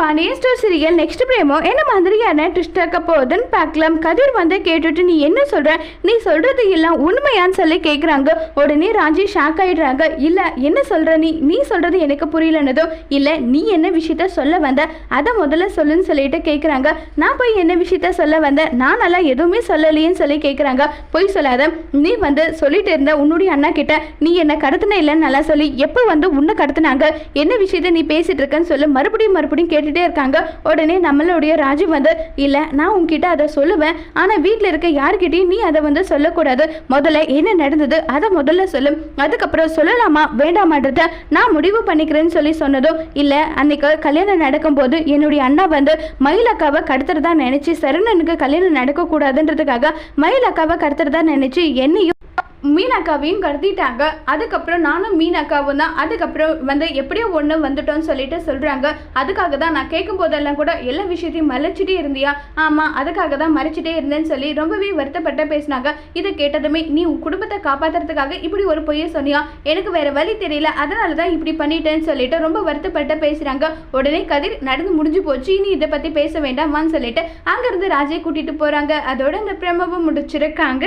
Pandian store serial next promo என்ன மாதிரியான twist இருக்க போகுதுன்னு பார்க்கலாம். கதிர் வந்து கேட்டுட்டு நீ என்ன சொல்ற? நீ சொல்றது எல்லாம் உண்மையான்னு சொல்லி கேட்குறாங்க உடனே ராஜி ஷாக் ஆயிடுறாங்க. இல்ல என்ன சொல்ற நீ? நீ சொல்றது எனக்கு புரியலன்னதோ இல்ல நீ என்ன விஷயத்த சொல்ல வந்த? அதை முதல்ல சொல்லுன்னு சொல்லிட்டு கேட்குறாங்க நான் போய் என்ன விஷயத்த சொல்ல வந்த? நான் நல்லா எதுவுமே சொல்லலையேன்னு சொல்லி கேட்குறாங்க பொய் சொல்லாத. நீ வந்து சொல்லிட்டு இருந்த உன்னுடைய அண்ணா கிட்ட நீ என்ன கடத்தின இல்லைன்னு நல்லா சொல்லி எப்போ வந்து உன்னை கடத்தினாங்க? என்ன விஷயத்த நீ பேசிட்டு இருக்கன்னு சொல்லு மறுபடியும் மறுபடியும் கேட்டு கேட்டுட்டே இருக்காங்க. உடனே நம்மளுடைய ராஜு வந்து இல்லை நான் உங்ககிட்ட அதை சொல்லுவேன். ஆனால் வீட்டில் இருக்க யார்கிட்டையும் நீ அதை வந்து சொல்லக்கூடாது. முதல்ல என்ன நடந்தது அதை முதல்ல சொல்லு. அதுக்கப்புறம் சொல்லலாமா வேண்டாமான்றத நான் முடிவு பண்ணிக்கிறேன்னு சொல்லி சொன்னதும் இல்லை அன்னைக்கு கல்யாணம் நடக்கும்போது என்னுடைய அண்ணா வந்து மயில் அக்காவை கடத்துறதா நினச்சி சரணனுக்கு கல்யாணம் நடக்கக்கூடாதுன்றதுக்காக மயில் அக்காவை கடத்துறதா நினச்சி என்னையும் மீனாக்காவையும் கடத்திட்டாங்க. அதுக்கப்புறம் நானும் மீனாக்காவும் தான். அதுக்கப்புறம் வந்து எப்படியோ ஒன்று வந்துட்டோம்னு சொல்லிட்டு சொல்கிறாங்க அதுக்காக தான் நான் கேட்கும் போதெல்லாம் கூட எல்லா விஷயத்தையும் மறைச்சிட்டே இருந்தியா? ஆமாம் அதுக்காக தான் மறைச்சிட்டே இருந்தேன்னு சொல்லி ரொம்பவே வருத்தப்பட்ட பேசினாங்க. இதை கேட்டதுமே நீ உன் குடும்பத்தை காப்பாற்றுறதுக்காக இப்படி ஒரு பொய்யை சொன்னியா? எனக்கு வேறு வழி தெரியல. அதனால தான் இப்படி பண்ணிட்டேன்னு சொல்லிட்டு ரொம்ப வருத்தப்பட்ட பேசுகிறாங்க உடனே கதிர் நடந்து முடிஞ்சு போச்சு. இனி இதை பற்றி பேச வேண்டாமான்னு சொல்லிட்டு அங்கேருந்து ராஜை கூட்டிகிட்டு போகிறாங்க அதோட அந்த பிரமவும் முடிச்சிருக்காங்க.